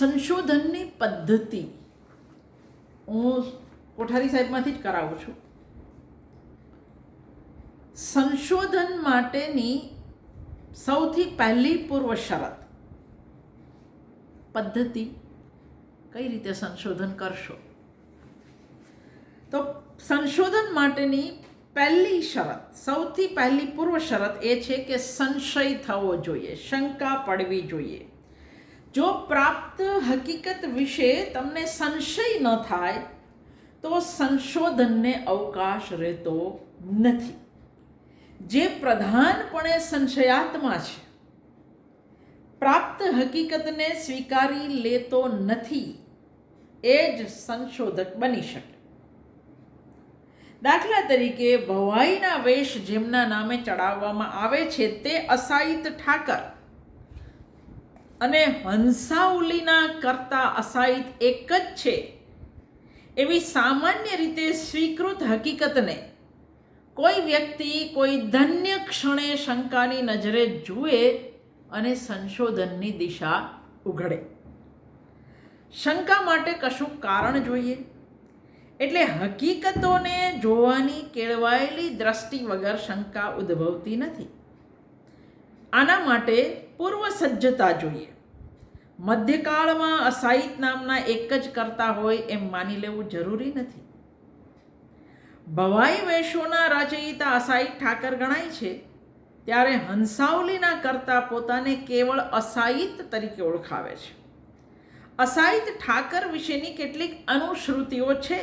સંશોધનની પદ્ધતિ હું કોઠારી સાહેબમાંથી જ કરાવું છું. સંશોધન માટેની સૌથી પહેલી પૂર્વ શરત પદ્ધતિ, કઈ રીતે સંશોધન કરશો? તો સંશોધન માટેની પહેલી શરત, સૌથી પહેલી પૂર્વ શરત એ છે કે સંશય થવો જોઈએ, શંકા પડવી જોઈએ. જો પ્રાપ્ત હકીકત વિશે તમને સંશય ન થાય, તો સંશોધનને અવકાશ રહેતો નથી. જે પ્રધાનપણે સંશયાત્મા છે, પ્રાપ્ત હકીકતને સ્વીકારી લેતો નથી, એ જ સંશોધક બની શકે. દાખલા તરીકે, ભવાઈના વેશ જેમના નામે ચડાવવામાં આવે છે તે અસાઈત ઠાકર અને હંસાઉલીના કરતા અસાહિત એક જ છે. એવી સામાન્ય રીતે સ્વીકૃત હકીકતને કોઈ વ્યક્તિ કોઈ ધન્ય ક્ષણે શંકાની નજરે જુએ અને સંશોધનની દિશા ઉઘડે. શંકા માટે કશું કારણ જોઈએ. એટલે હકીકતોને જોવાની કેળવાયેલી દ્રષ્ટિ વગર શંકા ઉદ્ભવતી નથી. આના માટે પૂર્વ સજ્જતા જોઈએ. મધ્યકાળમાં અસાહિત નામના એક જ કરતા હોય એમ માની લેવું જરૂરી નથી. ભવાઈ વેશોના રચયિતા અસાહિત ઠાકર ગણાય છે, ત્યારે હંસાવલીના કરતા પોતાને કેવળ અસાહિત તરીકે ઓળખાવે છે. અસાહિત ઠાકર વિશેની કેટલીક અનુશ્રુતિઓ છે,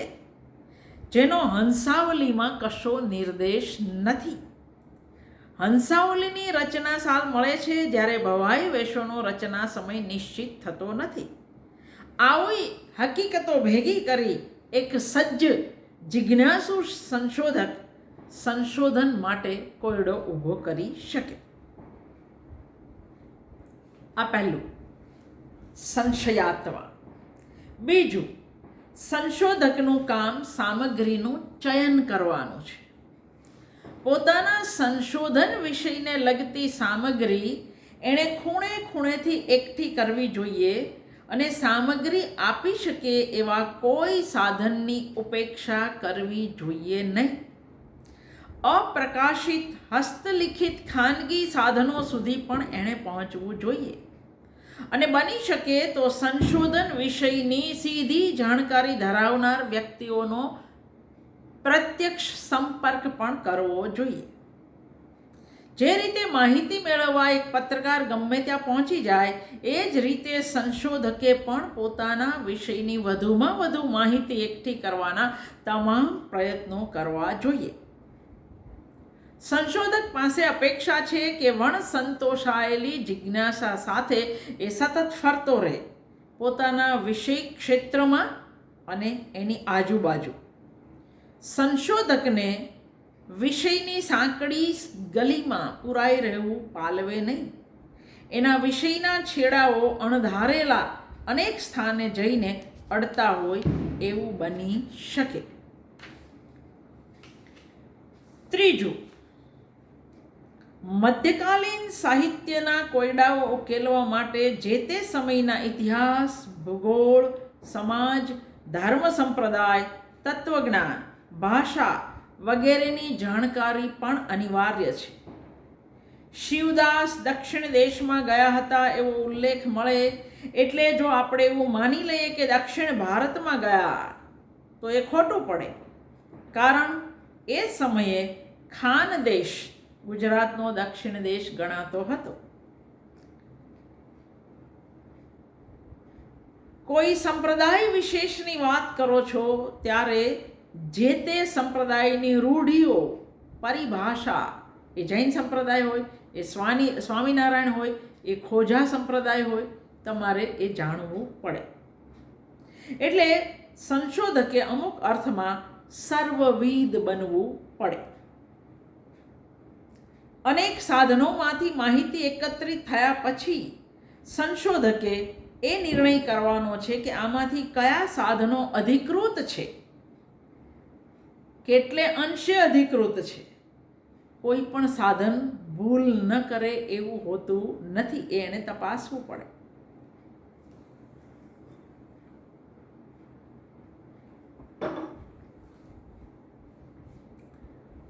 જેનો હંસાવલીમાં કશો નિર્દેશ નથી. હંસાવલીની રચના સાલ મળે છે જ્યારે ભવાઈ વેશોનો રચના સમય નિશ્ચિત થતો નથી. આવી હકીકતો ભેગી કરી એક સજ્જ જિજ્ઞાસુ સંશોધક સંશોધન માટે કોયડો ઊભો કરી શકે. આ પહેલું, સંશયાત્મા. બીજું, સંશોધકનું કામ સામગ્રીનું ચયન કરવાનું છે. પોતાના સંશોધન વિષયને લગતી સામગ્રી એણે ખૂણે ખૂણેથી એકઠી કરવી જોઈએ અને સામગ્રી આપી શકે એવા કોઈ સાધનની ઉપેક્ષા કરવી જોઈએ નહીં. અપ્રકાશિત હસ્તલિખિત ખાનગી સાધનો સુધી પણ એણે પહોંચવું જોઈએ. અને બની શકે તો સંશોધન વિષયની સીધી જાણકારી ધરાવનાર વ્યક્તિઓનો પ્રત્યક્ષ સંપર્ક પણ કરવો જોઈએ. જે રીતે માહિતી મેળવવા એક પત્રકાર ગમે ત્યાં પહોંચી જાય, એ જ રીતે સંશોધકે પણ પોતાના વિષયની વધુમાં વધુ માહિતી એકઠી કરવાના તમામ પ્રયત્નો કરવા જોઈએ. સંશોધક પાસે અપેક્ષા છે કે વણ સંતોષાયેલી જિજ્ઞાસા સાથે એ સતત ફરતો રહે, પોતાના વિષય ક્ષેત્રમાં અને એની આજુબાજુ. સંશોધકને વિષયની સાંકડી ગલીમાં પુરાઈ રહેવું પાલવે નહીં. એના વિષયના છેડાઓ અણધારેલા અનેક સ્થાને જઈને અડતા હોય એવું બની શકે. ત્રીજું, મધ્યકાલીન સાહિત્યના કોયડાઓ ઉકેલવા માટે જે તે સમયના ઇતિહાસ, ભૂગોળ, સમાજ, ધર્મ સંપ્રદાય, તત્વજ્ઞાન ભાષા વગેરેની જાણકારી પણ અનિવાર્ય છે. શિવદાસ દક્ષિણ દેશમાં ગયા હતા એવો ઉલ્લેખ મળે એટલે જો આપણે એવું માની લઈએ કે દક્ષિણ ભારતમાં ગયા, તો એ ખોટું પડે. કારણ એ સમયે ખાન દેશ ગુજરાતનો દક્ષિણ દેશ ગણાતો હતો. કોઈ સંપ્રદાય વિશેષની વાત કરો છો, ત્યારે જે તે સંપ્રદાયની રૂઢિઓ, પરિભાષા, એ જૈન સંપ્રદાય હોય, એ સ્વાની, સ્વામિનારાયણ હોય, એ ખોજા સંપ્રદાય હોય, તમારે એ જાણવું પડે. એટલે સંશોધકે અમુક અર્થમાં સર્વવિદ બનવું પડે. અનેક સાધનોમાંથી માહિતી એકત્રિત થયા પછી સંશોધકે એ નિર્ણય કરવાનો છે કે આમાંથી કયા સાધનો અધિકૃત છે. કેટલે અંશે અધિકૃત છે? કોઈ પણ સાધન ભૂલ ન કરે એવું હોતું નથી, એ એને તપાસવું પડે.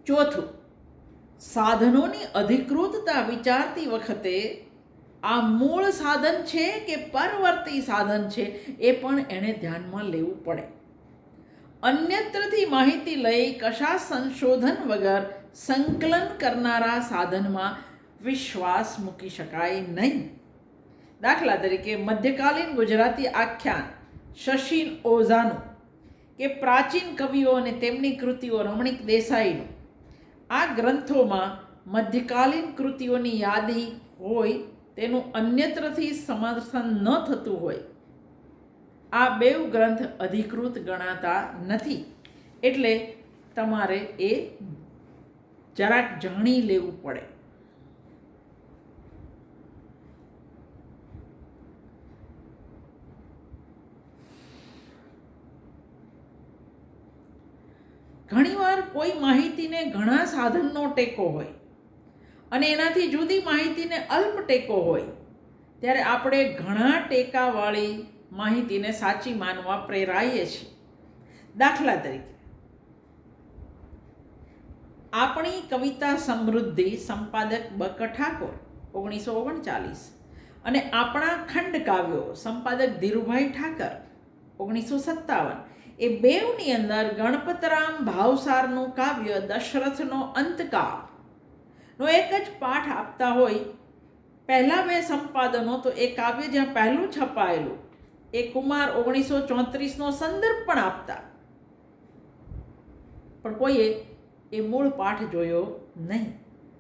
ચોથું, સાધનોની અધિકૃતતા વિચારતી વખતે આ મૂળ સાધન છે કે પરવર્તી સાધન છે, એ પણ એણે ધ્યાનમાં લેવું પડે. અન્યત્રથી માહિતી લઈ કશા સંશોધન વગર સંકલન કરનારા સાધનમાં વિશ્વાસ મૂકી શકાય નહીં. દાખલા તરીકે મધ્યકાલીન ગુજરાતી આખ્યાન શશીન ઓઝાનું, કે પ્રાચીન કવિઓ અને તેમની કૃતિઓ રમણીક દેસાઈનું. આ ગ્રંથોમાં મધ્યકાલીન કૃતિઓની યાદી હોય તેનું અન્યત્રથી સમર્થન ન થતું હોય. આ બેવ ગ્રંથ અધિકૃત ગણાતા નથી. એટલે તમારે એ જરાક જાણી લેવું પડે. ઘણીવાર કોઈ માહિતીને ઘણા સાધનનો ટેકો હોય અને એનાથી જુદી માહિતીને અલ્પ ટેકો હોય, ત્યારે આપણે ઘણા ટેકાવાળી માહિતીને સાચી માનવા પ્રેરાઈએ છીએ. દાખલા તરીકે, આપણી કવિતા સમૃદ્ધિ સંપાદક બક ઠાકોર, ઓગણીસો ઓગણચાલીસ. અને આપણા ખંડ કાવ્યો સંપાદક ધીરુભાઈ ઠાકર, ઓગણીસો સત્તાવન. એ બેવની અંદર ગણપતરામ ભાવસારનું કાવ્ય દશરથનો અંતકાળ. નો એક જ પાઠ આપતા હોય, પહેલાં બે સંપાદનો તો એ કાવ્ય જ્યાં પહેલું છપાયેલું એ કુમાર ઓગણીસો ચોત્રીસનો સંદર્ભ પણ આપતા. પણ કોઈએ એ મૂળ પાઠ જોયો નહીં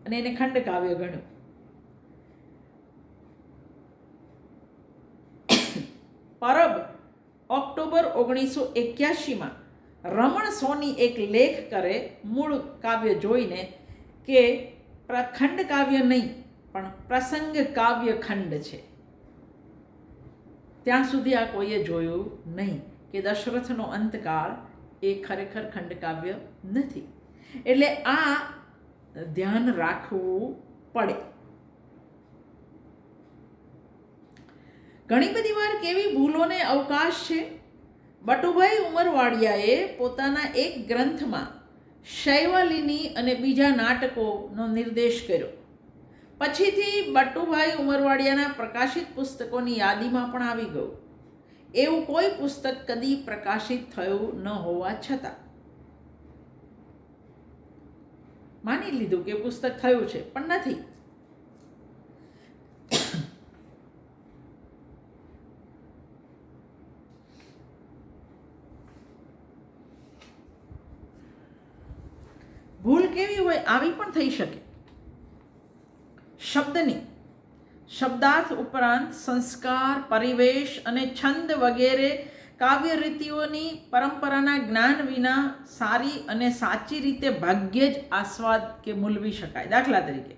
અને એને ખંડ કાવ્ય ગણ્યું. પરબ, ઓક્ટોબર ઓગણીસો એક્યાસીમાં રમણ સોની એક લેખ કરે મૂળ કાવ્ય જોઈને કે ખંડ કાવ્ય નહીં, પણ પ્રસંગ કાવ્ય ખંડ છે. ત્યાં સુધી આ કોઈએ જોયું નહીં કે દશરથનો અંતકાળ એ ખરેખર ખંડકાવ્ય નથી. એટલે આ ધ્યાન રાખવું પડે. ઘણી બધી વાર કેવી ભૂલોને અવકાશ છે? બટુભાઈ ઉમરવાડિયાએ પોતાના એક ગ્રંથમાં શૈવાલીની અને બીજા નાટકોનો નિર્દેશ કર્યો. પછીથી બટુભાઈ ઉમરવાડિયાના પ્રકાશિત પુસ્તકોની યાદીમાં પણ આવી ગયું. એવું કોઈ પુસ્તક કદી પ્રકાશિત થયું ન હોવા છતાં. માની લીધું કે પુસ્તક થયું છે, પણ નથી. ભૂલ કેવી હોય, આવી પણ થઈ શકે. શબ્દની. શબ્દાર્થ ઉપરાંત સંસ્કાર, પરિવેશ અને છંદ વગેરે કાવ્ય રીતિઓની પરંપરાના જ્ઞાન વિના સારી અને સાચી રીતે ભાગ્યે જ આસ્વાદ કે મૂલવી શકાય. દાખલા તરીકે,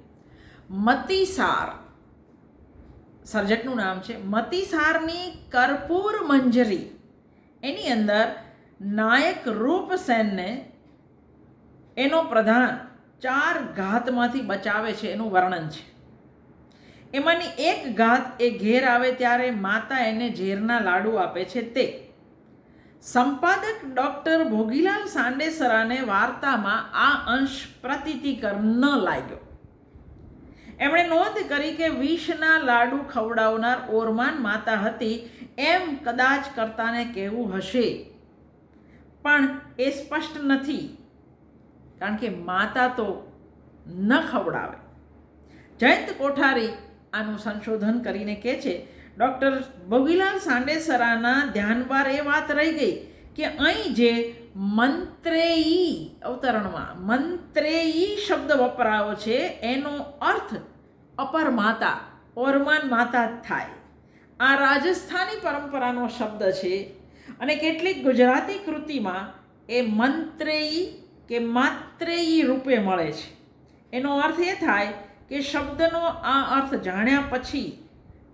મતિસાર, સર્જકનું નામ છે. મતિસારની કર્પૂર મંજરી, એની અંદર નાયક રૂપસેનને એનો પ્રધાન ચાર ઘાતમાંથી બચાવે છે, એનું વર્ણન છે. એમાંની એક ઘાત એ ઘેર આવે ત્યારે માતા એને ઝેરના લાડુ આપે છે તે. સંપાદક ડૉક્ટર ભોગીલાલ સાંડેસરાને વાર્તામાં આ અંશ પ્રતીતિકર ન લાગ્યો. એમણે નોંધ કરી કે વિષના લાડુ ખવડાવનાર ઓરમાન માતા હતી, એમ કદાચ કરતાને કહેવું હશે. પણ એ સ્પષ્ટ નથી, કારણ કે માતા તો ન ખવડાવે. જયંત કોઠારી આનું સંશોધન કરીને કહે છે, ડૉક્ટર ભોગીલાલ સાંડેસરાના ધ્યાનવાર એ વાત રહી ગઈ કે અહીં જે મંત્રેયી અવતરણમાં મંત્રેયી શબ્દ વપરાયો છે, એનો અર્થ અપર માતા ઓરમાન માતા જ થાય. આ રાજસ્થાની પરંપરાનો શબ્દ છે અને કેટલીક ગુજરાતી કૃતિમાં એ મંત્રેયી કે માત્રેયી રૂપે મળે છે. એનો અર્થ એ થાય કે શબ્દનો આ અર્થ જાણ્યા પછી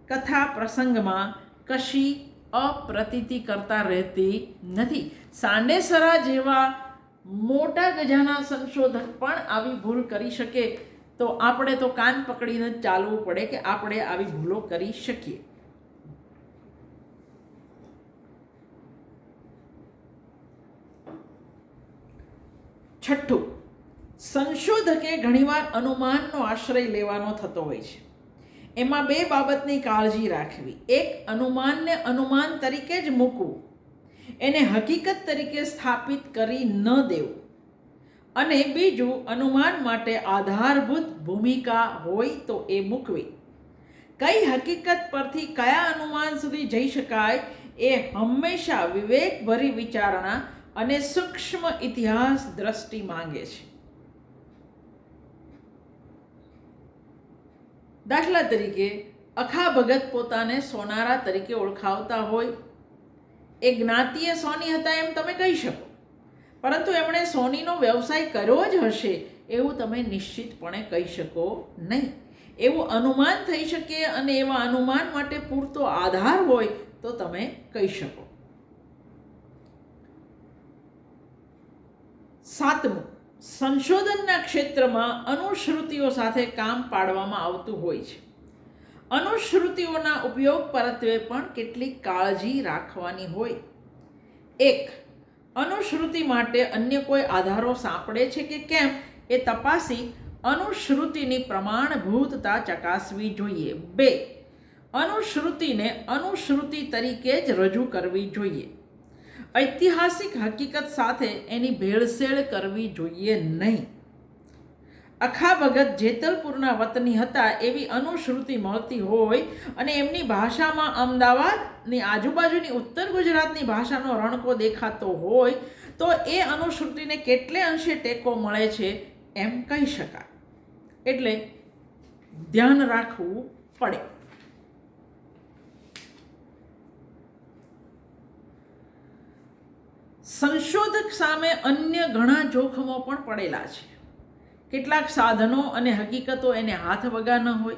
કથા પ્રસંગમાં કશી અપ્રતીતિ કરતા રહેતી નથી. સાંડેસરા જેવા મોટા ગજાના સંશોધક પણ આવી ભૂલ કરી શકે તો આપણે તો કાન પકડીને ચાલવું પડે કે આપણે આવી ભૂલો કરી શકીએ. છઠ્ઠું સંશોધકે ઘણીવાર અનુમાનનો આશ્રય લેવાનો થતો હોય છે. એમાં બે બાબતની કાળજી રાખવી. એક, અનુમાનને અનુમાન તરીકે જ મૂકવું. એને હકીકત તરીકે સ્થાપિત કરી ન દેવું. અને બીજું, અનુમાન માટે આધારભૂત ભૂમિકા હોય તો એ મૂકવી. કઈ હકીકત પરથી કયા અનુમાન સુધી જઈ શકાય એ હંમેશા વિવેકભરી વિચારણા અને સૂક્ષ્મ ઇતિહાસ દ્રષ્ટિ માંગે છે. દાખલા તરીકે, અખા ભગત પોતાને સોનારા તરીકે ઓળખાવતા હોય. એ જ્ઞાતિએ સોની હતા એમ તમે કહી શકો. પરંતુ એમણે સોનીનો વ્યવસાય કર્યો જ હશે એવું તમે નિશ્ચિતપણે કહી શકો નહીં. એવું અનુમાન થઈ શકે અને એવા અનુમાન માટે પૂરતો આધાર હોય તો તમે કહી શકો. સાતમું. સંશોધનના ક્ષેત્રમાં અનુશ્રુતિઓ સાથે કામ પાડવામાં આવતું હોય છે. અનુશ્રુતિઓના ઉપયોગ પરત્વે પણ કેટલીક કાળજી રાખવાની હોય. એક, અનુશ્રુતિ માટે અન્ય કોઈ આધારો સાંપડે છે કે કેમ? એ તપાસી અનુશ્રુતિની પ્રમાણભૂતતા ચકાસવી જોઈએ. બે, અનુશ્રુતિને અનુશ્રુતિ તરીકે જ રજૂ કરવી જોઈએ. ઐતિહાસિક હકીકત સાથે એની ભેળસેળ કરવી જોઈએ નહીં. અખા ભગત જેતલપુરના વતની હતા એવી અનુશ્રુતિ મળતી હોય અને એમની ભાષામાં અમદાવાદની આજુબાજુની ઉત્તર ગુજરાતની ભાષાનો રણકો દેખાતો હોય તો એ અનુશ્રુતિને કેટલે અંશે ટેકો મળે છે એમ કહી શકાય. એટલે ધ્યાન રાખવું પડે. સંશોધક સામે અન્ય ઘણા જોખમો પણ પડેલા છે. કેટલાક સાધનો અને હકીકતો એને હાથ વગા ન હોય.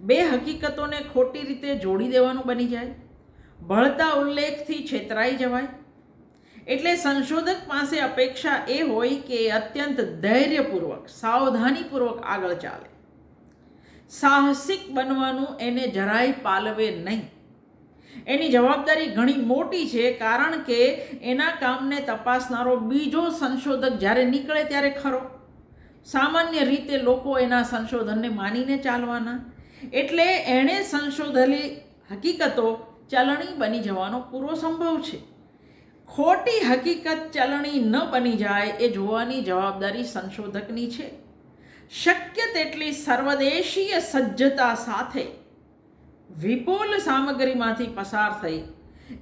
બે હકીકતોને ખોટી રીતે જોડી દેવાનું બની જાય. ભળતા ઉલ્લેખથી છેતરાઈ જવાય. એટલે સંશોધક પાસે અપેક્ષા એ હોય કે અત્યંત ધૈર્યપૂર્વક, સાવધાનીપૂર્વક આગળ ચાલે. સાહસિક બનવાનું એને જરાય પાલવે નહીં. એની જવાબદારી ઘણી મોટી છે, કારણ કે એના કામને તપાસનારો બીજો સંશોધક જ્યારે નીકળે ત્યારે ખરો. સામાન્ય રીતે લોકો એના સંશોધનને માનીને ચાલવાના. એટલે એણે સંશોધેલી હકીકતો ચલણી બની જવાનો પૂરો સંભવ છે. ખોટી હકીકત ચલણી ન બની જાય એ જોવાની જવાબદારી સંશોધકની છે. શક્ય તેટલી સર્વદેશીય સજ્જતા સાથે વિપુલ સામગ્રીમાંથી પસાર થઈ.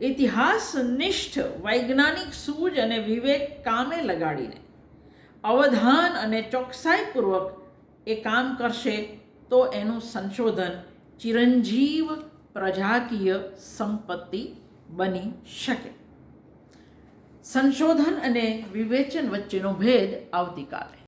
ઇતિહાસનિષ્ઠ વૈજ્ઞાનિક સૂઝ અને વિવેક કામે લગાડીને. અવધાન અને ચોકસાઈપૂર્વક એ કામ કરશે તો એનું સંશોધન ચિરંજીવ પ્રજાકીય સંપત્તિ બની શકે. સંશોધન અને વિવેચન વચ્ચેનો ભેદ આવતીકાલે.